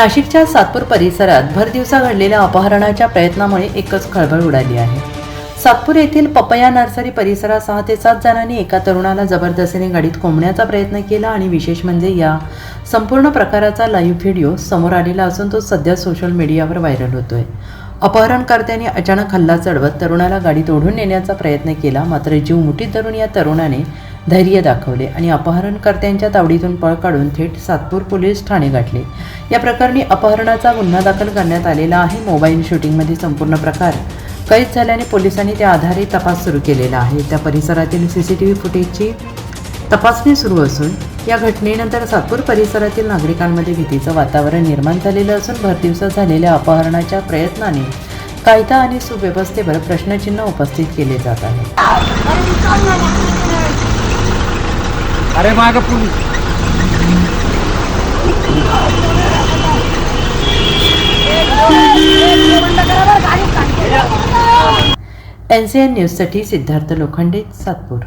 नाशिकच्या सातपूर परिसरात भर दिवसा घडलेल्या अपहरणाच्या प्रयत्नामुळे एकच खळबळ उडाली आहे. सातपूर येथील पपया नर्सरी परिसरात सहा ते सात जणांनी एका तरुणाला जबरदस्तीने गाडीत कोंबण्याचा प्रयत्न केला आणि विशेष म्हणजे या संपूर्ण प्रकाराचा लाईव्ह व्हिडिओ समोर आलेला असून तो सध्या सोशल मीडियावर व्हायरल होतोय. अपहरणकर्त्यांनी अचानक हल्ला चढवत तरुणाला गाडीत ओढून नेण्याचा प्रयत्न केला मात्र जीव मुठीत धरून या तरुणाने धैर्य दाखवले आणि अपहरणकर्त्यांच्या तावडीतून पळ काढून थेट सातपूर पोलीस ठाणे गाठले. या प्रकरणी अपहरणाचा गुन्हा दाखल करण्यात आलेला आहे. मोबाईल शूटिंगमध्ये संपूर्ण प्रकार कैद झाल्याने पोलिसांनी त्या आधारे तपास सुरू केलेला आहे. त्या परिसरातील सी सी टी व्ही फुटेजची तपासणी सुरू असून या घटनेनंतर सातपूर परिसरातील नागरिकांमध्ये भीतीचं वातावरण निर्माण झालेलं असून भरदिवसात झालेल्या अपहरणाच्या प्रयत्नाने कायदा आणि सुव्यवस्थेवर प्रश्नचिन्ह उपस्थित केले जात आहे. अरे माग पोलीस एन सी एन न्यूजसाठी सिद्धार्थ लोखंडे सातपूर.